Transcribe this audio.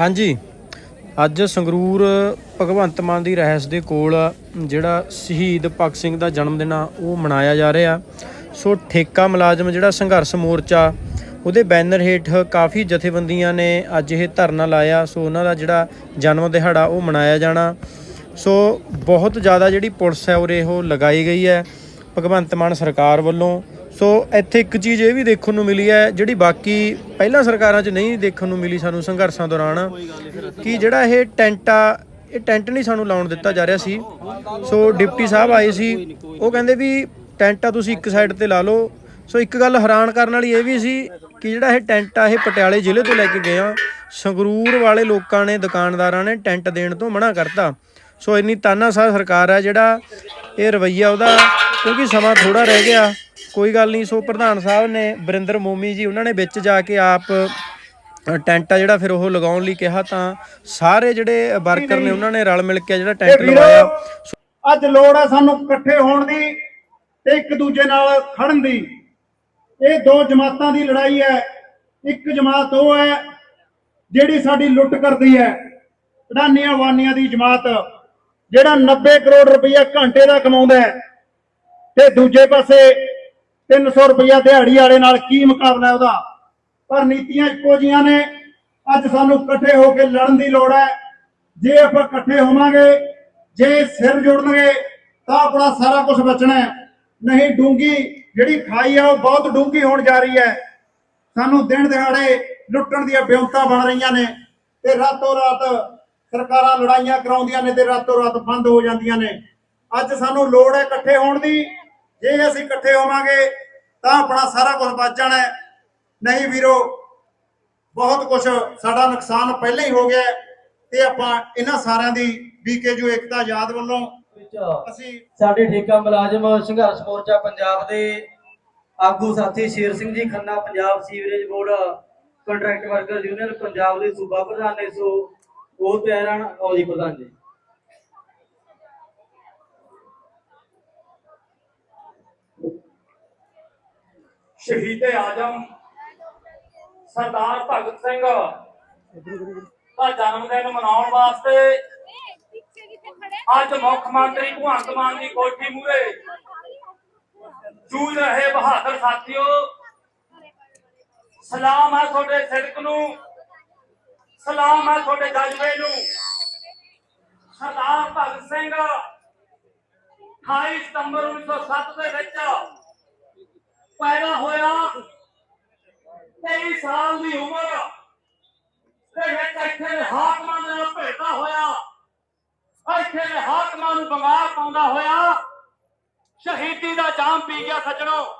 ਹਾਂਜੀ। ਅੱਜ ਸੰਗਰੂਰ ਭਗਵੰਤ ਮਾਨ ਦੀ ਰਹਿਸ ਦੇ ਕੋਲ ਜਿਹੜਾ ਸ਼ਹੀਦ ਭਗਤ ਸਿੰਘ ਦਾ ਜਨਮ ਦਿਨ ਆ, ਉਹ ਮਨਾਇਆ ਜਾ ਰਿਹਾ। ਸੋ ਠੇਕਾ ਮੁਲਾਜ਼ਮ ਜਿਹੜਾ ਸੰਘਰਸ਼ ਮੋਰਚਾ, ਉਹਦੇ ਬੈਨਰ ਹੇਠ ਕਾਫੀ ਜਥੇਬੰਦੀਆਂ ਨੇ ਅੱਜ ਇਹ ਧਰਨਾ ਲਾਇਆ। ਸੋ ਉਹਨਾਂ ਦਾ ਜਿਹੜਾ ਜਨਮ ਦਿਹਾੜਾ, ਉਹ ਮਨਾਇਆ ਜਾਣਾ। ਸੋ ਬਹੁਤ ਜ਼ਿਆਦਾ ਜਿਹੜੀ ਪੁਲਿਸ ਹੈ, ਉਰੇ ਉਹ ਲਗਾਈ ਗਈ ਹੈ ਭਗਵੰਤ ਮਾਨ ਸਰਕਾਰ ਵੱਲੋਂ। ਸੋ ਇੱਥੇ ਇੱਕ ਚੀਜ਼ ਇਹ ਵੀ ਦੇਖਣ ਨੂੰ ਮਿਲੀ ਹੈ, ਜਿਹੜੀ ਬਾਕੀ ਪਹਿਲਾਂ ਸਰਕਾਰਾਂ 'ਚ ਨਹੀਂ ਦੇਖਣ ਨੂੰ ਮਿਲੀ ਸਾਨੂੰ ਸੰਘਰਸ਼ਾਂ ਦੌਰਾਨ, ਕਿ ਜਿਹੜਾ ਇਹ ਟੈਂਟ ਆ ਇਹ ਟੈਂਟ ਨਹੀਂ ਸਾਨੂੰ ਲਾਉਣ ਦਿੱਤਾ ਜਾ ਰਿਹਾ ਸੀ। ਸੋ ਡਿਪਟੀ ਸਾਹਿਬ ਆਏ ਸੀ, ਉਹ ਕਹਿੰਦੇ ਵੀ ਟੈਂਟ ਆ ਤੁਸੀਂ ਇੱਕ ਸਾਈਡ ਤੇ ਲਾ ਲਓ। ਸੋ ਇੱਕ ਗੱਲ ਹੈਰਾਨ ਕਰਨ ਵਾਲੀ ਇਹ ਵੀ ਸੀ ਕਿ ਜਿਹੜਾ ਇਹ ਟੈਂਟ ਆ, ਇਹ ਪਟਿਆਲੇ ਜ਼ਿਲ੍ਹੇ ਤੋਂ ਲੈ ਕੇ ਗਏ ਆ। ਸੰਗਰੂਰ ਵਾਲੇ ਲੋਕਾਂ ਨੇ, ਦੁਕਾਨਦਾਰਾਂ ਨੇ ਟੈਂਟ ਦੇਣ ਤੋਂ ਮਨਾ ਕਰਤਾ। ਸੋ ਇੰਨੀ ਤਾਨਾਸ਼ਾਹ ਸਰਕਾਰ ਹੈ ਜਿਹੜਾ ਇਹ ਰਵਈਆ ਉਹਦਾ, ਕਿਉਂਕਿ ਸਮਾਂ ਥੋੜਾ ਰਹਿ ਗਿਆ। ਕੋਈ ਗੱਲ ਨਹੀਂ ਸੋ ਪ੍ਰਧਾਨ ਸਾਹਿਬ ਨੇ ਬਰਿੰਦਰ ਮੋਮੀ ਜੀ ਉਹਨਾਂ ਨੇ ਵਿੱਚ ਜਾ ਕੇ ਆਪ ਟੈਂਟ ਆ ਜਿਹੜਾ ਫਿਰ ਉਹ ਲਗਾਉਣ ਲਈ ਕਿਹਾ ਤਾਂ ਸਾਰੇ ਜਿਹੜੇ ਵਰਕਰ ਨੇ ਉਹਨਾਂ ਨੇ ਰਲ ਮਿਲ ਕੇ ਜਿਹੜਾ ਟੈਂਟ ਲਗਾਇਆ ਅੱਜ ਲੋੜ ਹੈ ਸਾਨੂੰ ਇਕੱਠੇ ਹੋਣ ਦੀ ਤੇ ਇੱਕ ਦੂਜੇ ਨਾਲ ਖੜਨ ਦੀ। ਇਹ ਦੋ ਜਮਾਤਾਂ ਦੀ ਲੜਾਈ ਹੈ। ਇੱਕ ਜਮਾਤ ਉਹ ਹੈ ਜਿਹੜੀ ਸਾਡੀ ਲੁੱਟ ਕਰਦੀ ਹੈ। ਅਡਾਨੀਆਂ ਵਾਨੀਆਂ ਦੀ ਜਮਾਤ ਜਿਹੜਾ 90 ਕਰੋੜ ਰੁਪਈਆ ਘੰਟੇ ਦਾ ਕਮਾਉਂਦਾ ਹੈ। ਤੇ ਦੂਜੇ ਪਾਸੇ 300 ਰੁਪਈਆ ਦਿਹਾੜੀ ਵਾਲੇ ਨਾਲ ਕੀ ਮੁਕਾਬਲਾ ਉਹਦਾ? ਪਰ ਨੀਤੀਆਂ ਇੱਕੋ ਜੀਆਂ ਨੇ। ਅੱਜ ਸਾਨੂੰ ਇਕੱਠੇ ਹੋ ਕੇ ਲੜਨ ਦੀ ਲੋੜ ਹੈ। ਜੇ ਆਪਾਂ ਇਕੱਠੇ ਹੋਵਾਂਗੇ, ਜੇ ਸਿਰ ਜੁੜਨਗੇ, ਤਾਂ ਆਪਣਾ ਸਾਰਾ ਕੁਝ ਬਚਣਾ ਨਹੀਂ ਡੂੰਗੀ ਜਿਹੜੀ ਖਾਈ ਆ, ਉਹ ਬਹੁਤ ਡੂੰਗੀ ਹੋਣ ਜਾ ਰਹੀ ਹੈ। ਸਾਨੂੰ ਦਿਨ ਦਿਹਾੜੇ ਲੁੱਟਣ ਦੀਆਂ ਬਿਉਂਤਾਂ ਬਣ ਰਹੀਆਂ ਨੇ ਤੇ ਰਾਤੋਂ ਰਾਤ ਸਰਕਾਰਾਂ ਲੜਾਈਆਂ ਕਰਾਉਂਦੀਆਂ ਨੇ ਤੇ ਰਾਤੋਂ ਰਾਤ ਬੰਦ ਹੋ ਜਾਂਦੀਆਂ ਨੇ। ਅੱਜ ਸਾਨੂੰ ਲੋੜ ਹੈ ਇਕੱਠੇ ਹੋਣ ਦੀ। ਜੇ ਅਸੀਂ ਇਕੱਠੇ ਹੋਵਾਂਗੇ ਤਾਂ ਆਪਣਾ ਸਾਰਾ ਕੁਝ ਬਚ ਜਾਣਾ ਹੈ। ਨਹੀਂ ਵੀਰੋ ਬਹੁਤ ਕੁਝ ਸਾਡਾ ਨੁਕਸਾਨ ਪਹਿਲਾਂ ਹੀ ਹੋ ਗਿਆ ਤੇ ਆਪਾਂ ਇਹਨਾਂ ਸਾਰਿਆਂ ਦੀ ਬੀਕੇਯੂ ਏਕਤਾ ਯਾਦ ਵੱਲੋਂ ਅਸੀਂ ਸਾਡੇ ਠੇਕਾ ਮੁਲਾਜ਼ਮ ਸੰਘਰਸ਼ ਮੋਰਚਾ ਪੰਜਾਬ ਦੇ ਆਗੂ ਸਾਥੀ Sher Singh ji Khanna Punjab sewerage board contract worker union Punjab ਦੇ ਸੂਬਾ ਪ੍ਰਧਾਨ ਨੇ ਸੋ ਉਹ ਤਿਆਰ ਹਨ। ਆਓ ਜੀ ਪ੍ਰਧਾਨ ਜੀ। ਸ਼ਹੀਦ ਆਜਮ ਸਰਦਾਰ ਭਗਤ ਸਿੰਘ। ਦਾ ਜਨਮ ਦਿਨ ਮਨਾਉਣ ਵਾਸਤੇ ਅੱਜ ਮੁੱਖ ਮੰਤਰੀ ਭਗਵੰਤ ਮਾਨ ਦੀ ਕੋਠੀ ਮੂਹਰੇ ਜੂਝ ਰਹੇ ਬਹਾਦਰ ਸਾਥੀਓ, ਸਲਾਮ ਹੈ ਤੁਹਾਡੇ ਸਿਰਕ ਨੂੰ, ਸਲਾਮ ਹੈ ਤੁਹਾਡੇ ਜਜ਼ਬੇ ਨੂੰ। ਸਰਦਾਰ ਭਗਤ ਸਿੰਘ 28 ਸਤੰਬਰ 1907 ਦੇ ਵਿੱਚ ਪੈਦਾ ਹੋਇਆ। 23 ਸਾਲ ਦੀ ਉਮਰ ਤੇ ਇੱਥੇ ਦੇ ਹਾਕਮਾਂ ਦੇ ਨਾਲ ਭੇਟਾ ਹੋਇਆ। ਇੱਥੇ ਦੇ ਹਾਕਮਾਂ ਨੂੰ ਬੰਗਾਰ ਪਾਉਂਦਾ ਹੋਇਆ। ਸ਼ਹੀਦੀ ਦਾ ਜਾਮ ਪੀ ਗਿਆ ਸੱਜਣੋ।